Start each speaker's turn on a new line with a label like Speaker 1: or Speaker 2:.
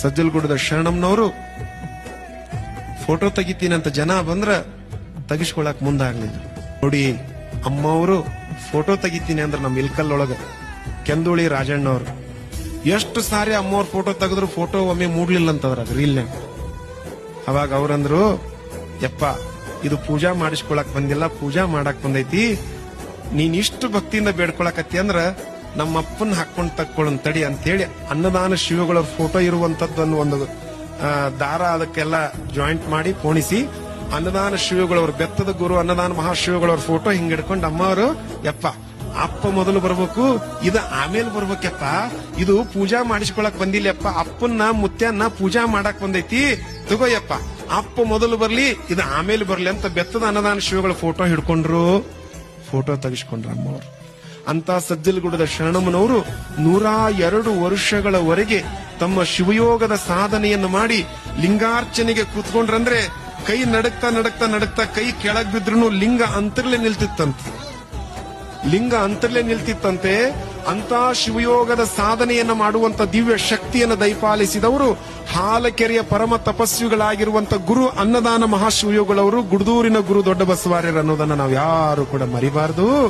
Speaker 1: ಸಜ್ಜಲ್ಗುಡದ ಶರಣಮ್ನವರು photo ತೆಗಿತೀನಂತ ಜನ ಬಂದ್ರ ತೆಗಿಸ್ಕೊಳಕ್ ಮುಂದಾಗ್ಲಿಲ್ಲ. ನೋಡಿ, ಅಮ್ಮವರು ಫೋಟೋ ತೆಗಿತೀನಿ ಅಂದ್ರೆ ನಮ್ಮ ಇಲ್ಕಲ್ ಒಳಗ ಕೆಂದುಳಿ ರಾಜಣ್ಣವ್ರು. ಎಷ್ಟು ಸಾರಿ ಅಮ್ಮವ್ರ ಫೋಟೋ ತೆಗೆದ್ರು ಫೋಟೋ ಒಮ್ಮೆ ಮೂಡ್ಲಿಲ್ಲ ಅಂತದ್ರಾಗ ರೀಲ್ನ್ಯಾಗ. ಅವಾಗ ಅವ್ರಂದ್ರು, ಯಪ್ಪ, ಇದು ಪೂಜಾ ಮಾಡಿಸ್ಕೊಳಕ್ ಬಂದಿಲ್ಲ, ಪೂಜಾ ಮಾಡಕ್ ಬಂದೈತಿ. ನೀನ್ ಇಷ್ಟು ಭಕ್ತಿಯಿಂದ ಬೇಡ್ಕೊಳಕತ್ತಿ ಅಂದ್ರ ನಮ್ಮ ಅಪ್ಪನ್ ಹಾಕೊಂಡ್ ತಕ್ಕೊಳ್ಳೋನ್ ತಡಿ ಅಂತೇಳಿ ಅನ್ನದಾನ ಶಿವಗಳ ಫೋಟೋ ಇರುವಂತದ್ದನ್ನು ಒಂದು ದಾರ ಅದಕ್ಕೆಲ್ಲ ಜಾಯಿಂಟ್ ಮಾಡಿ ಪೋಣಿಸಿ ಅನ್ನದಾನ ಶಿವಗಳವ್ರ ಬೆತ್ತದ ಗುರು, ಅನ್ನದಾನ ಮಹಾಶಿವಗಳವ್ರ ಫೋಟೋ ಹಿಂಗ ಹಿಡ್ಕೊಂಡು ಅಮ್ಮವರು, ಯಪ್ಪ, ಅಪ್ಪ ಮೊದಲು ಬರ್ಬೇಕು, ಇದು ಆಮೇಲೆ ಬರ್ಬೇಕಪ್ಪ, ಇದು ಪೂಜಾ ಮಾಡಿಸ್ಕೊಳಕ್ ಬಂದಿಲ್ಲಪ್ಪ, ಅಪ್ಪನ್ನ, ಮುತ್ಯನ್ನ ಪೂಜಾ ಮಾಡಕ್ ಬಂದೈತಿ, ತಗೋಯಪ್ಪ, ಅಪ್ಪ ಮೊದಲು ಬರ್ಲಿ, ಇದು ಆಮೇಲೆ ಬರ್ಲಿ ಅಂತ ಬೆತ್ತದ ಅನ್ನದಾನ ಶಿವಗಳ ಫೋಟೋ ಹಿಡ್ಕೊಂಡ್ರು, ಫೋಟೋ ತೆಗಿಸ್ಕೊಂಡ್ರು ಅಮ್ಮವ್ರು. ಅಂತ ಸಜ್ಜಲಗುಡದ ಶರಣಮ್ಮನವರು ನೂರ ಎರಡು ವರ್ಷಗಳವರೆಗೆ ತಮ್ಮ ಶಿವಯೋಗದ ಸಾಧನೆಯನ್ನು ಮಾಡಿ ಲಿಂಗಾರ್ಚನೆಗೆ ಕೂತ್ಕೊಂಡ್ರಂದ್ರೆ ಕೈ ನಡಕ್ತಾ ನಡಕ್ತಾ ನಡಕ್ತಾ ಕೈ ಕೆಳಗ್ ಬಿದ್ರು ಲಿಂಗ ಅಂತರ್ಲೆ ನಿಲ್ತಿತ್ತಂತೆ. ಲಿಂಗ ಅಂತರ್ಲೆ ನಿಲ್ತಿತ್ತಂತೆ ಅಂತ ಶಿವಯೋಗದ ಸಾಧನೆಯನ್ನು ಮಾಡುವಂತ ದಿವ್ಯ ಶಕ್ತಿಯನ್ನು ದಯಪಾಲಿಸಿದವರು ಹಾಲಕೆರೆಯ ಪರಮ ತಪಸ್ವಿಗಳಾಗಿರುವಂತ ಗುರು ಅನ್ನದಾನ ಮಹಾಶಿವಯೋಗಳವರು ಗುಡ್ದೂರಿನ ಗುರು ದೊಡ್ಡ ಬಸವಾರ್ಯರು ಅನ್ನೋದನ್ನ ನಾವು ಯಾರು ಕೂಡ ಮರಿಬಾರದು.